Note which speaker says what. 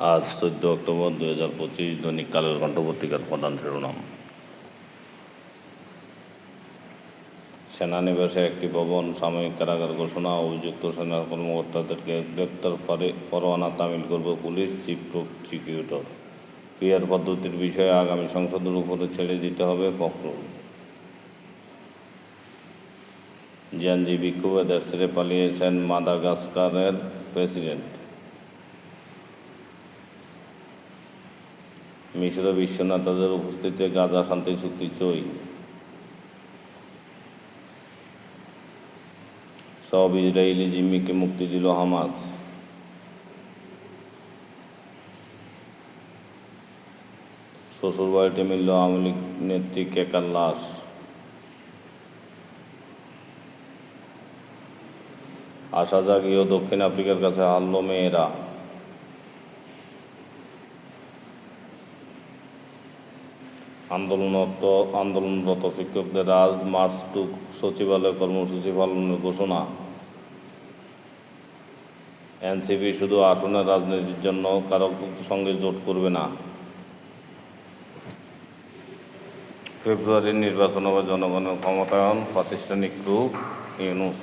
Speaker 1: আজ চোদ্দ অক্টোবর দুই হাজার পঁচিশ দৈনিক কালের কণ্ঠ পত্রিকার প্রধান শিরোনাম। সেনানিবাসে একটি ভবন, সাময়িক কারাগার ঘোষণা, অভিযুক্ত সেনা কর্মকর্তাদেরকে গ্রেপ্তার পরে- পরোয়ানা তামিল করবে পুলিশ, চিফ প্রসিকিউটর। পিয়ার পদ্ধতির বিষয়ে আগামী সংসদের উপরে ছেড়ে দিতে হবে ফখরুল। জিয়ানজি বিক্ষোভে দেশ ছেড়ে পালিয়েছেন মাদাগাস্কারের প্রেসিডেন্ট। মিশরে বিশ্ব নেতাদের উপস্থিতিতে গাজা, শান্তি, চুক্তি চই সব ইসরায়েলি জিম্মিকে মুক্তি দিল হামাস। শ্বশুরবাড়িতে মিলল আওয়ামী লীগ নেত্রী কেকার লাশ। আশা জাগিয়েও দক্ষিণ আফ্রিকার কাছে হারল মেয়েরা। আন্দোলনরত আন্দোলনরত শিক্ষকদের আজ মার্চ টু সচিবালয় কর্মসূচি পালনের ঘোষণা। এনসিপি শুধু আসনের রাজনীতির জন্য কারও সঙ্গে জোট করবে না। ফেব্রুয়ারির নির্বাচন হবে জনগণের ক্ষমতায়ন, প্রাতিষ্ঠানিক রূপ ইউনুস